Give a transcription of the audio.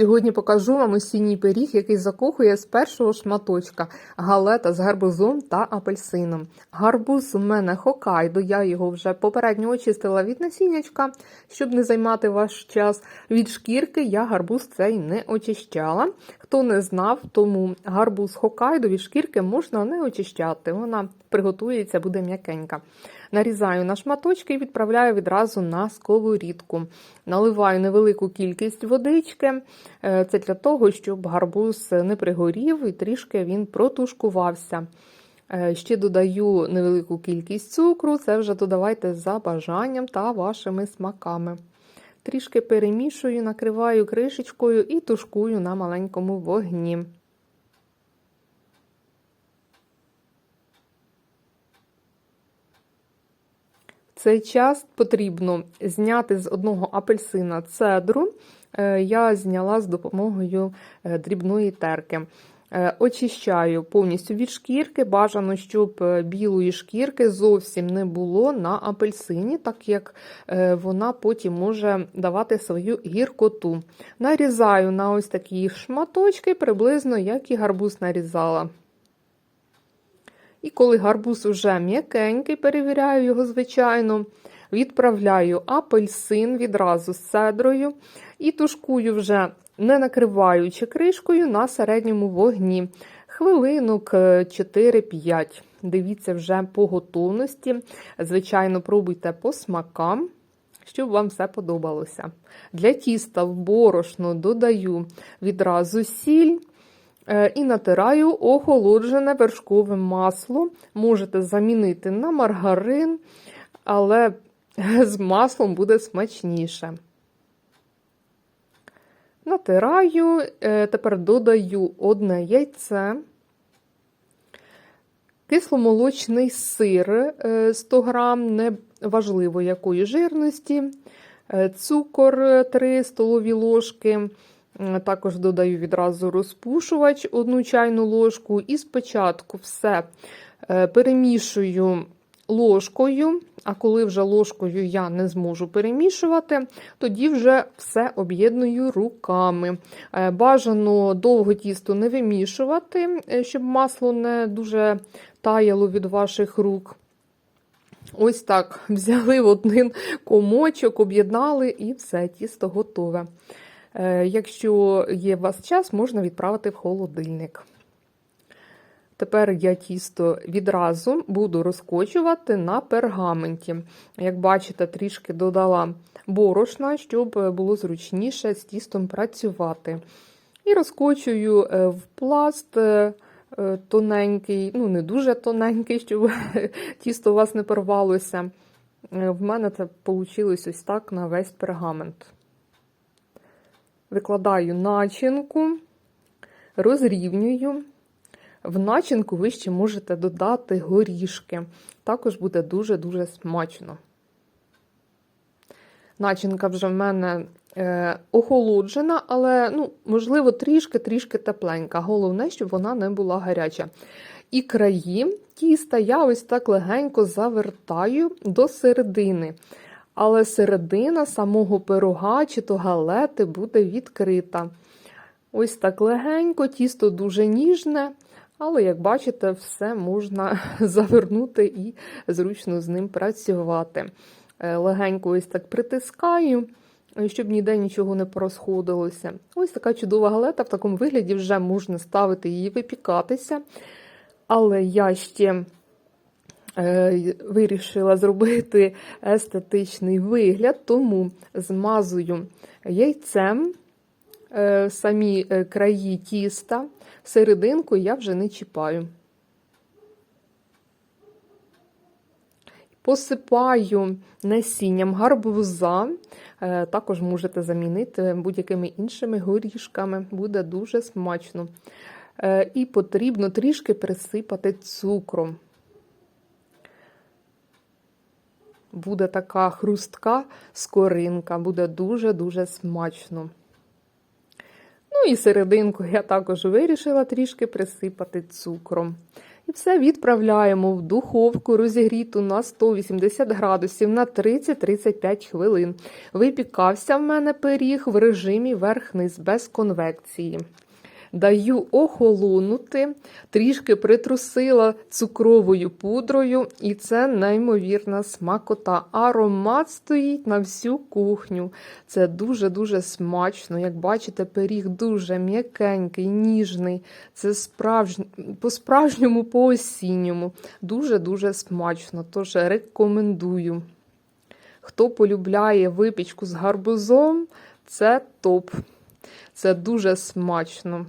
Сьогодні покажу вам осінній пиріг, який закохує з першого шматочка галета з гарбузом та апельсином. Гарбуз у мене хокайдо, я його вже попередньо очистила від насіннячка, щоб не займати ваш час. Від шкірки я гарбуз цей не очищала. Хто не знав, тому гарбуз хокайдо від шкірки можна не очищати. Вона приготується, буде м'якенька. Нарізаю на шматочки і відправляю відразу на сковорідку. Наливаю невелику кількість водички. Е, Це для того, щоб гарбуз не пригорів і трішки він протушкувався. Е, Ще додаю невелику кількість цукру, це вже додавайте за бажанням та вашими смаками. Трішки перемішую, накриваю кришечкою і тушкую на маленькому вогні. Цей час потрібно зняти з одного апельсина цедру. Е, Я зняла з допомогою е, дрібної терки. Е, Очищаю повністю від шкірки. Бажано, щоб білої шкірки зовсім не було на апельсині, так як вона потім може давати свою гіркоту. Нарізаю на ось такі шматочки, приблизно як і гарбуз нарізала. І коли гарбуз уже м'якенький, перевіряю його, звичайно, відправляю апельсин відразу з цедрою і тушкую вже, не накриваючи кришкою на середньому вогні. Хвилинок 4-5. Дивіться вже по готовності. Звичайно, пробуйте по смакам, щоб вам все подобалося. Для тіста в борошно додаю відразу сіль. Е, і натираю охолоджене вершкове масло. Можете замінити на маргарин, але з маслом буде смачніше. Натираю, е, тепер додаю одне яйце, кисломолочний сир 100 е, грам, неважливо якої жирності, цукор 3 столові ложки. Також додаю відразу розпушувач одну чайну ложку, і спочатку все е, перемішую ложкою, а коли вже ложкою я не зможу перемішувати, тоді вже все об'єдную руками. Е, бажано довго тісто не вимішувати, е, щоб масло не дуже таяло від ваших рук. Ось так взяли в один комочок, об'єднали і все, тісто готове. Е, якщо є у вас час, можна відправити в холодильник. Тепер я тісто відразу буду розкочувати на пергаменті. Як бачите, трішки додала борошна, щоб було зручніше з тістом працювати. І розкочую е, в пласт е, тоненький, ну не дуже тоненький, щоб тісто у вас не порвалося. В мене це вийшло ось так на весь пергамент викладаю начинку, розрівнюю. В начинку ви ще можете додати горішки. Також буде дуже-дуже смачно. Начинка вже в мене е, охолоджена, але, ну, можливо, трішки-трішки тепленька. Головне, щоб вона не була гаряча. І краї тіста я ось так легенько завертаю до середини але середина самого пирога чи то галети буде відкрита. Ось так легенько, тісто дуже ніжне, але, як бачите, все можна завернути і зручно з ним працювати. Е, легенько ось так притискаю, щоб ніде нічого не порозходилося. Ось така чудова галета, в такому вигляді вже можна ставити її випікатися. Але я ще Е, вирішила зробити естетичний вигляд, тому змазую яйцем е, самі е, краї тіста, серединку я вже не чіпаю. Посипаю насінням гарбуза, також можете замінити будь-якими іншими горішками, буде дуже смачно. І потрібно трішки присипати цукром. Буде така хрустка скоринка, буде дуже-дуже смачно. Ну і серединку я також вирішила трішки присипати цукром. І все відправляємо в духовку розігріту на 180 градусів на 30-35 хвилин. Випікався в мене пиріг в режимі верх-низ без конвекції. Даю охолонути, трішки притрусила цукровою пудрою, і це неймовірна смакота. Аромат стоїть на всю кухню. Це дуже-дуже смачно. Як бачите, пиріг дуже м'якенький, ніжний. Це справж... по-справжньому, по-осінньому. Дуже-дуже смачно. Тож рекомендую. Хто полюбляє випічку з гарбузом, це топ. Це дуже смачно.